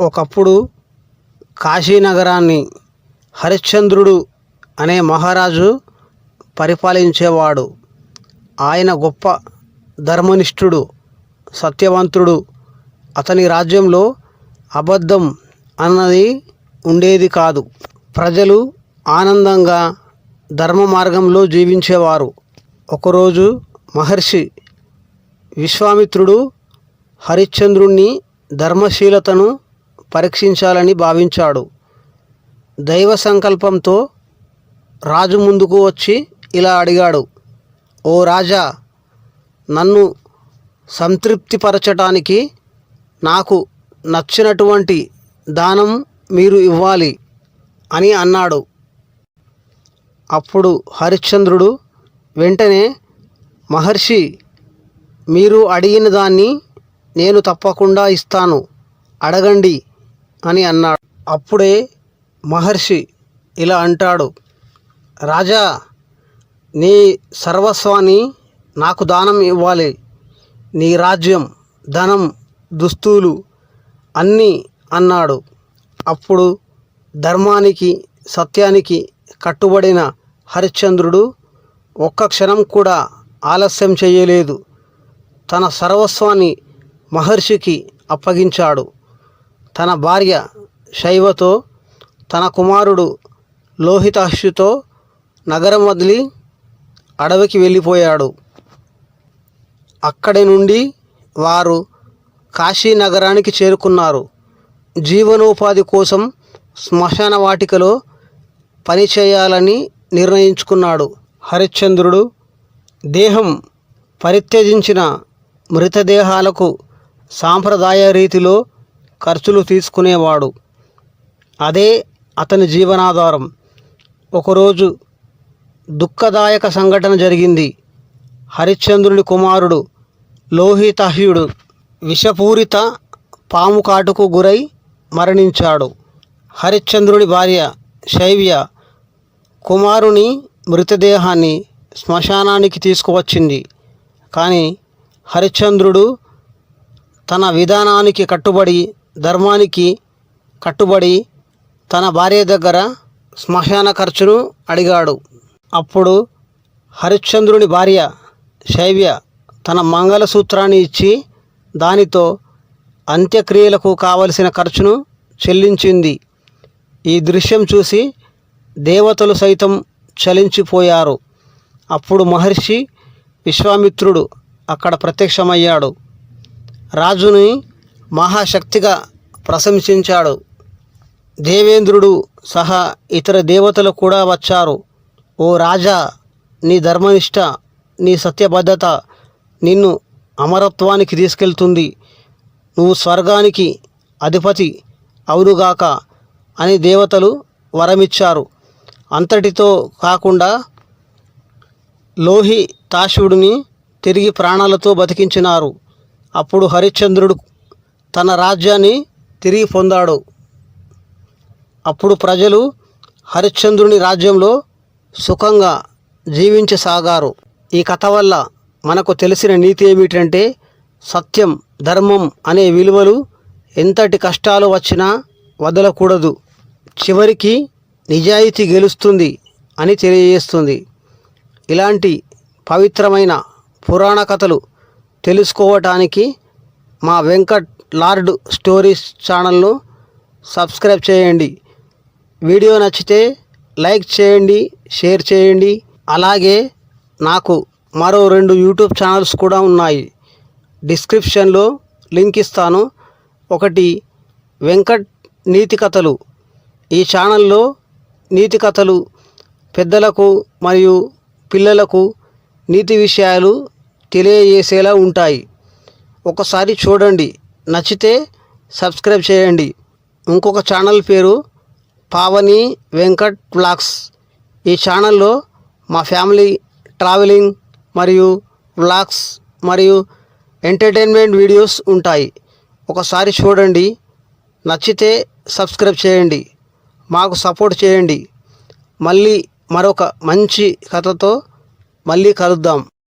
ఒకప్పుడు కాశీనగరాన్ని హరిశ్చంద్రుడు అనే మహారాజు పరిపాలించేవాడు. ఆయన గొప్ప ధర్మనిష్ఠుడు సత్యవంతుడు. అతని రాజ్యంలో అబద్ధం అన్నది ఉండేది కాదు. ప్రజలు ఆనందంగా ధర్మ మార్గంలో జీవించేవారు. ఒకరోజు మహర్షి విశ్వామిత్రుడు హరిశ్చంద్రుణ్ణి ధర్మశీలతను పరీక్షించాలని భావించాడు. దైవ సంకల్పంతో రాజు ముందుకు వచ్చి ఇలా అడిగాడు ఓ రాజా నన్ను సంతృప్తిపరచటానికి నాకు నచ్చినటువంటి దానం మీరు ఇవ్వాలి అని అన్నాడు. అప్పుడు హరిశ్చంద్రుడు వెంటనే మహర్షి మీరు అడిగిన దాన్ని నేను తప్పకుండా ఇస్తాను. అడగండి. అని అన్నాడు. అప్పుడే మహర్షి ఇలా అంటాడు రాజా నీ సర్వస్వాన్ని నాకు దానం ఇవ్వాలి. నీ రాజ్యం ధనం దుస్తులు అన్నీ అన్నాడు. అప్పుడు ధర్మానికి సత్యానికి కట్టుబడిన హరిశ్చంద్రుడు ఒక్క క్షణం కూడా ఆలస్యం చేయలేదు. తన సర్వస్వాన్ని మహర్షికి అప్పగించాడు. తన భార్య శైవతో తన కుమారుడు లోహితాక్షుతో నగరం వదిలి అడవికి వెళ్ళిపోయాడు. అక్కడి నుండి వారు కాశీ నగరానికి చేరుకున్నారు. జీవనోపాధి కోసం శ్మశాన వాటికలో పని చేయాలని నిర్ణయించుకున్నాడు. హరిశ్చంద్రుడు దేహం పరిత్యజించిన మృతదేహాలకు సాంప్రదాయ రీతిలో ఖర్చులు తీసుకునేవాడు. అదే అతని జీవనాధారం. ఒకరోజు దుఃఖదాయక సంఘటన జరిగింది. హరిశ్చంద్రుని కుమారుడు లోహితహ్యుడు విషపూరిత పాము కాటుకు గురై మరణించాడు. హరిశ్చంద్రుడి భార్య శైవ్య కుమారుని మృతదేహాన్ని శ్మశానానికి తీసుకువచ్చింది. కానీ హరిశ్చంద్రుడు తన విధానానికి కట్టుబడి ధర్మానికి కట్టుబడి తన భార్య దగ్గర శ్మశాన ఖర్చును అడిగాడు. అప్పుడు హరిశ్చంద్రుని భార్య శైవ్య తన మంగళసూత్రాన్ని ఇచ్చి దానితో అంత్యక్రియలకు కావలసిన ఖర్చును చెల్లించింది. ఈ దృశ్యం చూసి దేవతలు సైతం చలించిపోయారు. అప్పుడు మహర్షి విశ్వామిత్రుడు అక్కడ ప్రత్యక్షమయ్యాడు. రాజుని మహాశక్తిగా ప్రశంసించాడు. దేవేంద్రుడు సహా ఇతర దేవతలు కూడా వచ్చారు. ఓ రాజా నీ ధర్మనిష్ట నీ సత్యబద్ధత నిన్ను అమరత్వానికి తీసుకెళ్తుంది. నువ్వు స్వర్గానికి అధిపతి అవునుగాక అని దేవతలు వరమిచ్చారు. అంతటితో కాకుండా లోహి తాశుడిని తిరిగి ప్రాణాలతో బతికించినారు. అప్పుడు హరిశ్చంద్రుడు తన రాజ్యాన్ని తిరిగి పొందాడు. అప్పుడు ప్రజలు హరిశ్చంద్రుని రాజ్యంలో సుఖంగా జీవించసాగారు. ఈ కథ వల్ల మనకు తెలిసిన నీతి ఏమిటంటే సత్యం ధర్మం అనే విలువలు ఎంతటి కష్టాలు వచ్చినా వదలకూడదు. చివరికి నిజాయితీ గెలుస్తుంది అని తెలియజేస్తుంది. ఇలాంటి పవిత్రమైన పురాణ కథలు తెలుసుకోవటానికి మా వెంకట్ లార్డ్ స్టోరీస్ ఛానల్ను సబ్స్క్రైబ్ చేయండి. వీడియో నచ్చితే లైక్ చేయండి షేర్ చేయండి. అలాగే నాకు మరో రెండు యూట్యూబ్ ఛానల్స్ కూడా ఉన్నాయి. డిస్క్రిప్షన్లో లింక్ ఇస్తాను. ఒకటి వెంకట్ నీతి కథలు. ఈ ఛానల్లో నీతి కథలు పెద్దలకు మరియు పిల్లలకు నీతి విషయాలు తెలియజేసేలా ఉంటాయి. ఒకసారి చూడండి. నచ్చితే సబ్స్క్రైబ్ చేయండి. ఇంకొక ఛానల్ పేరు పావని వెంకట్ వ్లాగ్స్. ఈ ఛానల్లో మా ఫ్యామిలీ ట్రావెలింగ్ మరియు వ్లాగ్స్ మరియు ఎంటర్టైన్మెంట్ వీడియోస్ ఉంటాయి. ఒకసారి చూడండి. నచ్చితే సబ్స్క్రైబ్ చేయండి. మాకు సపోర్ట్ చేయండి. మళ్ళీ మరొక మంచి కథతో మళ్ళీ కలుద్దాం.